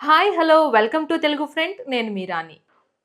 Hi hello welcome to Telugu friend. నేను మీరాని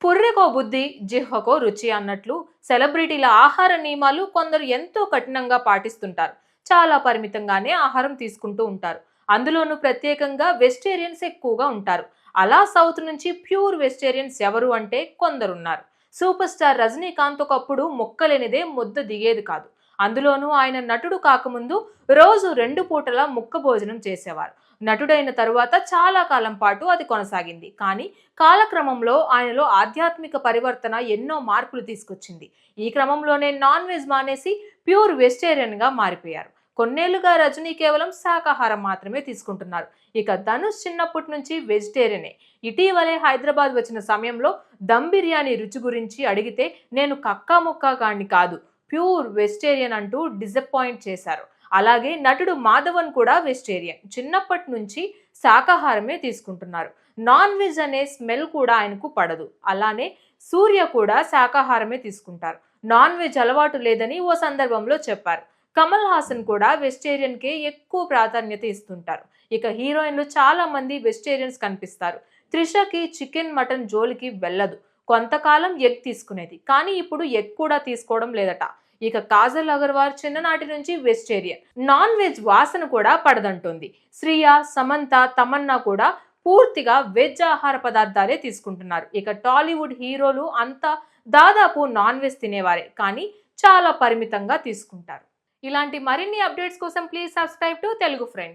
పుర్రెకో బుద్ధి జిహ్వకో రుచి అన్నట్లు సెలబ్రిటీల ఆహార నియమాలు కొందరు ఎంతో కఠినంగా పాటిస్తుంటారు. చాలా పరిమితంగానే ఆహారం తీసుకుంటూ ఉంటారు. అందులోనూ ప్రత్యేకంగా వెజిటేరియన్స్ ఎక్కువగా ఉంటారు. అలా సౌత్ నుంచి ప్యూర్ వెజిటేరియన్స్ ఎవరు అంటే కొందరున్నారు. సూపర్ స్టార్ రజనీకాంత్ ఒకప్పుడు మొక్కలేనిదే ముద్ద దిగేది కాదు. అందులోనూ ఆయన నటుడు కాకముందు రోజు రెండు పూటల ముక్క భోజనం చేసేవారు. నటుడైన తరువాత చాలా కాలం పాటు అది కొనసాగింది. కానీ కాలక్రమంలో ఆయనలో ఆధ్యాత్మిక పరివర్తన ఎన్నో మార్పులు తీసుకొచ్చింది. ఈ క్రమంలోనే నాన్ వెజ్ మానేసి ప్యూర్ వెజిటేరియన్గా మారిపోయారు. కొన్నేళ్ళుగా రజనీ కేవలం శాకాహారం మాత్రమే తీసుకుంటున్నారు. ఇక ధనుష్ చిన్నప్పటి నుంచి వెజిటేరియనే. ఇటీవలే హైదరాబాద్ వచ్చిన సమయంలో దమ్ బిర్యానీ రుచి గురించి అడిగితే నేను కక్కా ముక్కా కాని కాదు. ప్యూర్ వెజిటేరియన్ అంటూ డిసప్పాయింట్ చేశారు. అలాగే నటుడు మాధవన్ కూడా వెజిటేరియన్. చిన్నప్పటి నుంచి శాకాహారమే తీసుకుంటున్నారు. నాన్ వెజ్ అనే స్మెల్ కూడా ఆయనకు పడదు. అలానే సూర్య కూడా శాకాహారమే తీసుకుంటారు. నాన్ వెజ్ అలవాటు లేదని ఓ సందర్భంలో చెప్పారు. కమల్ హాసన్ కూడా వెజిటేరియన్కే ఎక్కువ ప్రాధాన్యత ఇస్తుంటారు. ఇక హీరోయిన్లు చాలా మంది వెజిటేరియన్స్ కనిపిస్తారు. త్రిషకి చికెన్ మటన్ జోలికి వెళ్ళదు. కొంతకాలం ఎగ్ తీసుకునేది. కానీ ఇప్పుడు ఎగ్ కూడా తీసుకోవడం లేదట. ఇక కాజల్ అగర్వాల్ చిన్ననాటి నుంచి వెజిటేరియన్. నాన్ వెజ్ వాసన కూడా పడదంటుంది. శ్రియ సమంత తమన్నా కూడా పూర్తిగా వెజ్ ఆహార పదార్థాలే తీసుకుంటున్నారు. ఇక టాలీవుడ్ హీరోలు అంతా దాదాపు నాన్ వెజ్ తినేవారే కానీ చాలా పరిమితంగా తీసుకుంటారు. ఇలాంటి మరిన్ని అప్డేట్స్ కోసం please subscribe to Telugu friend